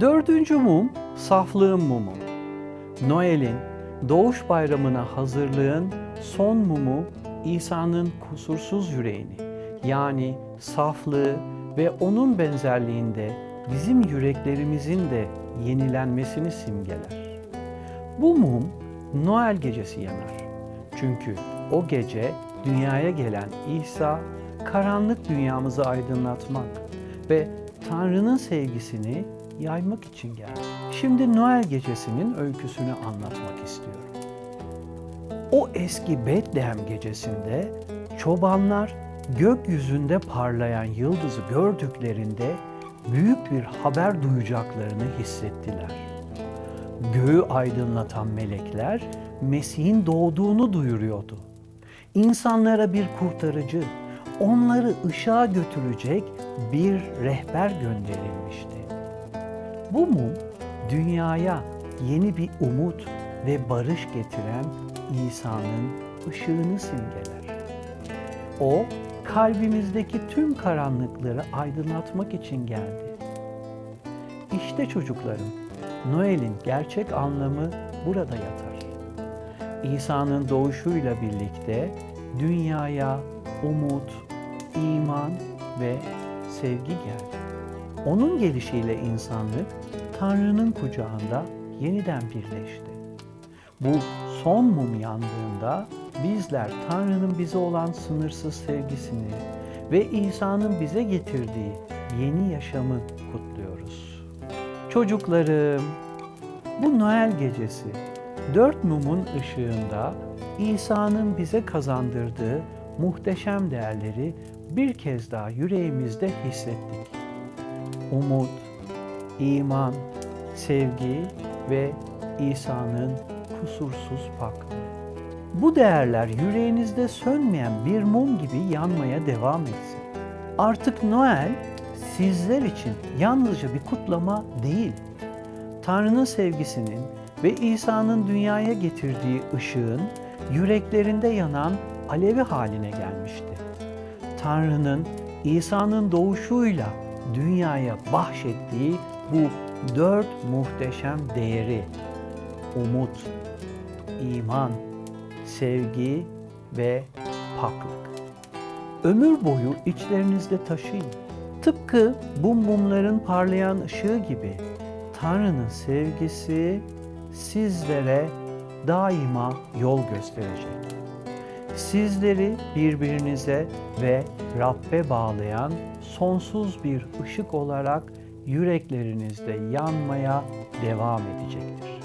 Dördüncü mum saflığın mumu. Noel'in, doğuş bayramına hazırlığın son mumu İsa'nın kusursuz yüreğini yani saflığı ve onun benzerliğinde bizim yüreklerimizin de yenilenmesini simgeler. Bu mum Noel gecesi yanar. Çünkü o gece dünyaya gelen İsa karanlık dünyamızı aydınlatmak ve Tanrı'nın sevgisini yaymak için geldi. Şimdi Noel gecesinin öyküsünü anlatmak istiyorum. O eski Betlehem gecesinde çobanlar gökyüzünde parlayan yıldızı gördüklerinde büyük bir haber duyacaklarını hissettiler. Göğü aydınlatan melekler Mesih'in doğduğunu duyuruyordu. İnsanlara bir kurtarıcı, onları ışığa götürecek bir rehber gönderilmişti. Bu mum dünyaya yeni bir umut ve barış getiren İsa'nın ışığını simgeler. O kalbimizdeki tüm karanlıkları aydınlatmak için geldi. İşte çocuklarım, Noel'in gerçek anlamı burada yatar. İsa'nın doğuşuyla birlikte dünyaya umut, iman ve sevgi geldi. Onun gelişiyle insanlık Tanrı'nın kucağında yeniden birleşti. Bu son mum yandığında bizler Tanrı'nın bize olan sınırsız sevgisini ve İsa'nın bize getirdiği yeni yaşamı kutluyoruz. Çocuklarım, bu Noel gecesi dört mumun ışığında İsa'nın bize kazandırdığı muhteşem değerleri bir kez daha yüreğimizde hissettik. Umut, iman, sevgi ve İsa'nın kusursuz paklığı. Bu değerler yüreğinizde sönmeyen bir mum gibi yanmaya devam etsin. Artık Noel sizler için yalnızca bir kutlama değil, Tanrı'nın sevgisinin ve İsa'nın dünyaya getirdiği ışığın yüreklerinde yanan alevi haline gelmişti. Tanrı'nın İsa'nın doğuşuyla dünyaya bahşettiği bu dört muhteşem değeri umut, iman, sevgi ve paklık. Ömür boyu içlerinizde taşıyın. Tıpkı bu mumların parlayan ışığı gibi Tanrı'nın sevgisi sizlere daima yol gösterecek. Sizleri birbirinize ve Rabbe bağlayan sonsuz bir ışık olarak yüreklerinizde yanmaya devam edecektir.